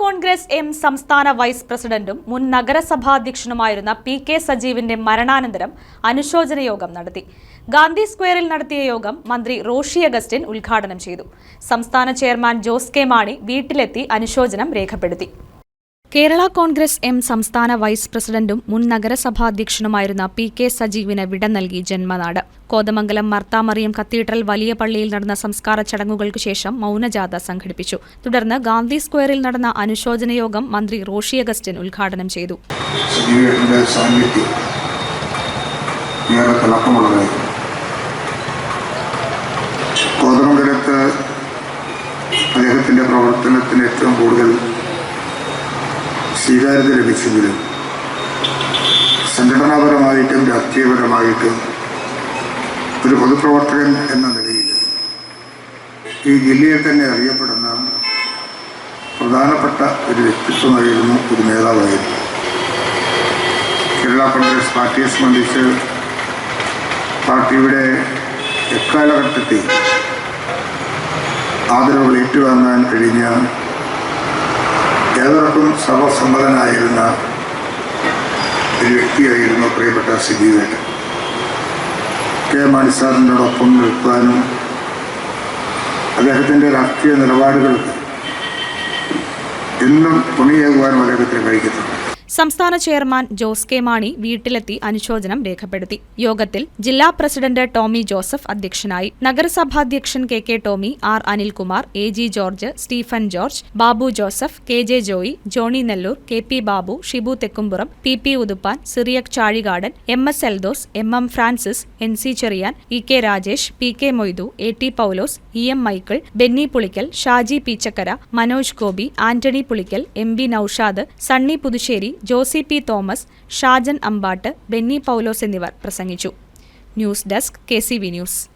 Congress M സംസ്ഥാന vice പ്രസിഡന്റും മുൻ നഗരസഭാധ്യക്ഷനുമായിരുന്ന പി കെ സജീവിന്റെ മരണാനന്തരം അനുശോചന യോഗം നടത്തി. ഗാന്ധി സ്ക്വയറിൽ നടത്തിയ യോഗം മന്ത്രി റോഷി അഗസ്റ്റിൻ ഉദ്ഘാടനം ചെയ്തു. സംസ്ഥാന ചെയർമാൻ ജോസ് കെ മാണി വീട്ടിലെത്തി അനുശോചനം രേഖപ്പെടുത്തി. കേരള കോൺഗ്രസ് എം സംസ്ഥാന വൈസ് പ്രസിഡന്റും മുൻ നഗരസഭാധ്യക്ഷനുമായിരുന്ന പി കെ സജീവിന് വിട നൽകി ജന്മനാട്. കോതമംഗലം മർത്താമറിയം കത്തീഡ്രൽ വലിയ പള്ളിയിൽ നടന്ന സംസ്കാര ചടങ്ങുകൾക്ക് ശേഷം മൗനജാഥ സംഘടിപ്പിച്ചു. തുടർന്ന് ഗാന്ധി സ്ക്വയറിൽ നടന്ന അനുശോചന യോഗം മന്ത്രി റോഷി അഗസ്റ്റിൻ ഉദ്ഘാടനം ചെയ്തു. കോതമംഗലത്ത് അദ്ദേഹത്തിന്റെ പ്രവർത്തനത്തിന് സ്വീകാര്യത ലഭിച്ചെങ്കിലും സംഘടനാപരമായിട്ടും രാഷ്ട്രീയപരമായിട്ടും ഒരു പൊതുപ്രവർത്തകൻ എന്ന നിലയിൽ ഈ ജില്ലയിൽ തന്നെ അറിയപ്പെടുന്ന പ്രധാനപ്പെട്ട ഒരു വ്യക്തിത്വമായിരുന്നു ഒരു നേതാവായിരുന്നു. കേരള കോൺഗ്രസ് പാർട്ടിയെ സംബന്ധിച്ച് പാർട്ടിയുടെ എക്കാലഘട്ടത്തിൽ ആദരവുകൾ ഏറ്റുവാങ്ങാൻ കഴിഞ്ഞ ഏവർക്കും സർവസമ്മതനായിരുന്ന ഒരു വ്യക്തിയായിരുന്നു പ്രിയപ്പെട്ട സജീവേട്ടൻ കെ മാണി സാറിനോടൊപ്പം നിൽക്കാനും അദ്ദേഹത്തിന്റെ രാഷ്ട്രീയ നിലപാടുകൾക്ക് എന്നും തുണിയേകുവാനും അദ്ദേഹത്തിന് കഴിക്കുന്നുണ്ട് സംസ്ഥാന ചെയർമാൻ ജോസ് കെ മാണി വീട്ടിലെത്തി അനുശോചനം രേഖപ്പെടുത്തി. യോഗത്തിൽ ജില്ലാ പ്രസിഡന്റ് ടോമി ജോസഫ് അധ്യക്ഷനായി. നഗരസഭാധ്യക്ഷൻ K K Tomy R Anilkumar A G George Stephen George Babu Joseph K J Joy Johny Nellore K P Babu Shibu Thekkumpuram P P Uthuppan Cyriac Chazhikadan M S Eldhose M M Francis N C Cherian E K Rajesh P K Moidu A T Paulose E M Michael Benny Pulickal Shaji Peechakkara Manoj Gopi Antony Pulickal M B Noushad Sunny Puthussery Josy P Thomas Shajan Ambattu Benny Paulose എന്നിവർ പ്രസംഗിച്ചു. News desk K news.